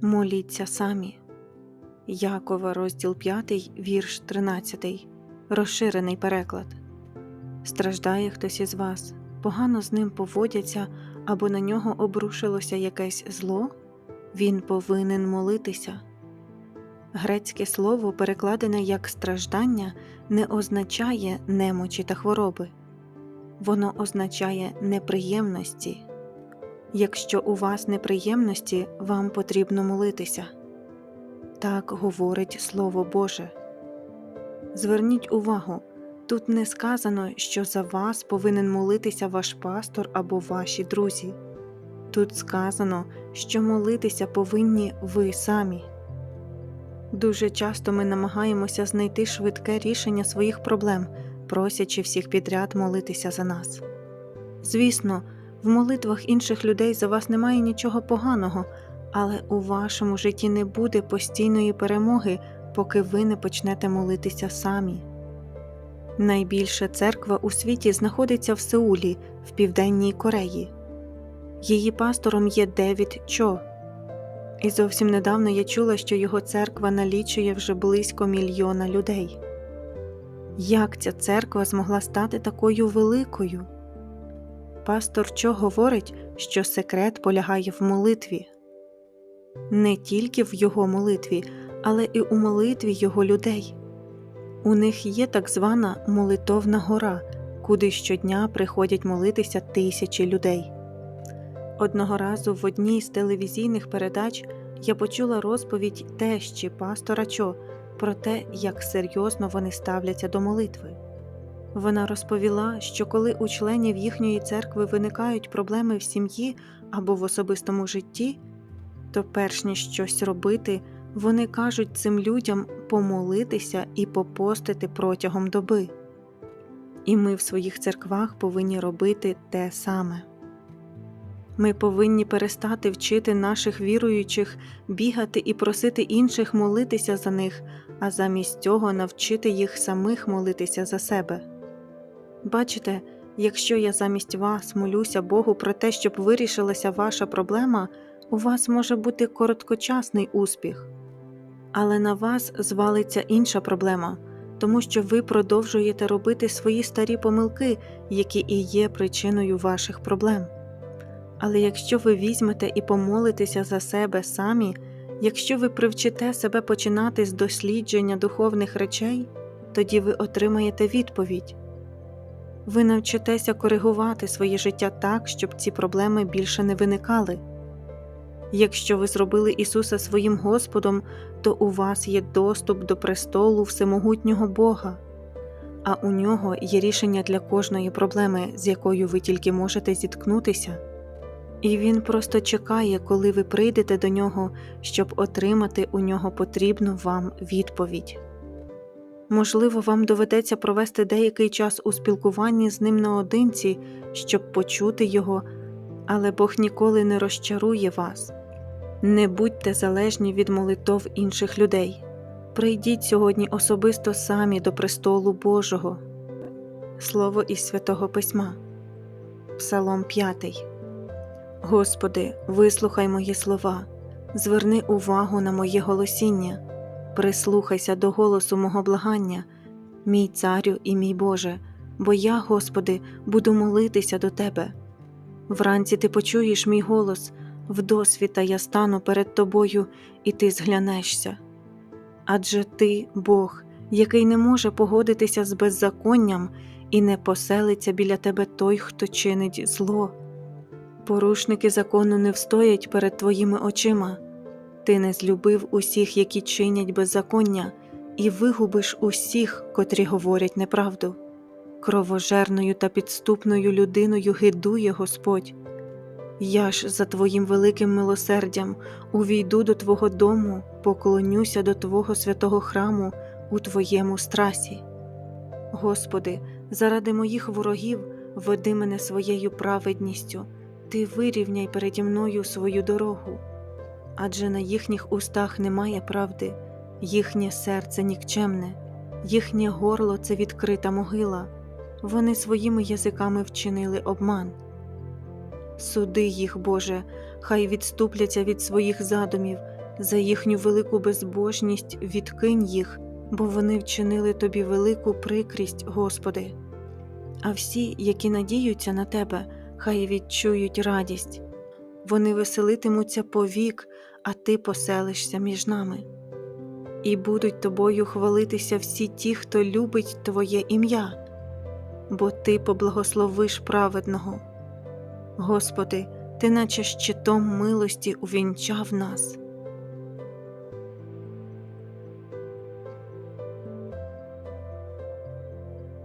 Моліться самі. Якова, розділ 5, вірш 13, розширений переклад. Страждає хтось із вас, погано з ним поводяться або на нього обрушилося якесь зло, він повинен молитися. Грецьке слово, перекладене як страждання, не означає немочі та хвороби, воно означає неприємності. Якщо у вас неприємності, вам потрібно молитися. Так говорить Слово Боже. Зверніть увагу, тут не сказано, що за вас повинен молитися ваш пастор або ваші друзі. Тут сказано, що молитися повинні ви самі. Дуже часто ми намагаємося знайти швидке рішення своїх проблем, просячи всіх підряд молитися за нас. Звісно, в молитвах інших людей за вас немає нічого поганого, але у вашому житті не буде постійної перемоги, поки ви не почнете молитися самі. Найбільша церква у світі знаходиться в Сеулі, в Південній Кореї. Її пастором є Девід Чо. І зовсім недавно я чула, що його церква налічує вже близько мільйона людей. Як ця церква змогла стати такою великою? Пастор Чо говорить, що секрет полягає в молитві, не тільки в його молитві, але і у молитві його людей. У них є так звана молитовна гора, куди щодня приходять молитися тисячі людей. Одного разу в одній з телевізійних передач я почула розповідь тещі пастора Чо про те, як серйозно вони ставляться до молитви. Вона розповіла, що коли у членів їхньої церкви виникають проблеми в сім'ї або в особистому житті, то перш ніж щось робити, вони кажуть цим людям помолитися і попостити протягом доби. І ми в своїх церквах повинні робити те саме. Ми повинні перестати вчити наших віруючих бігати і просити інших молитися за них, а замість цього навчити їх самих молитися за себе. Бачите, якщо я замість вас молюся Богу про те, щоб вирішилася ваша проблема, у вас може бути короткочасний успіх, але на вас звалиться інша проблема, тому що ви продовжуєте робити свої старі помилки, які і є причиною ваших проблем. Але якщо ви візьмете і помолитеся за себе самі, якщо ви привчите себе починати з дослідження духовних речей, тоді ви отримаєте відповідь. Ви навчитеся коригувати своє життя так, щоб ці проблеми більше не виникали. Якщо ви зробили Ісуса своїм Господом, то у вас є доступ до престолу Всемогутнього Бога, а у нього є рішення для кожної проблеми, з якою ви тільки можете зіткнутися. І Він просто чекає, коли ви прийдете до нього, щоб отримати у нього потрібну вам відповідь. Можливо, вам доведеться провести деякий час у спілкуванні з ним наодинці, щоб почути його, але Бог ніколи не розчарує вас. Не будьте залежні від молитов інших людей. Прийдіть сьогодні особисто самі до престолу Божого. Слово із Святого Письма. Псалом 5 Господи, вислухай мої слова, зверни увагу на моє голосіння, прислухайся до голосу мого благання, мій царю і мій Боже, бо я, Господи, буду молитися до Тебе. Вранці ти почуєш мій голос, вдосвіта я стану перед Тобою, і ти зглянешся. Адже ти, Бог, який не може погодитися з беззаконням, і не поселиться біля тебе той, хто чинить зло. Порушники закону не встоять перед твоїми очима. Ти не злюбив усіх, які чинять беззаконня, і вигубиш усіх, котрі говорять неправду. Кровожерною та підступною людиною гидує Господь. Я ж за Твоїм великим милосердям увійду до Твого дому, поклонюся до Твого святого храму у Твоєму страсі. Господи, заради моїх ворогів веди мене своєю праведністю. Ти вирівняй переді мною свою дорогу, адже на їхніх устах немає правди, їхнє серце нікчемне, їхнє горло це відкрита могила, вони своїми язиками вчинили обман. Суди їх, Боже, хай відступляться від своїх задумів, За їхню велику безбожність відкинь їх, бо вони вчинили тобі велику прикрість, Господи. А всі, які надіються на Тебе, хай відчують радість. Вони веселитимуться повік, а Ти поселишся між нами. І будуть тобою хвалитися всі ті, хто любить Твоє ім'я, бо Ти поблагословиш праведного. Господи, Ти наче щитом милості увінчав нас.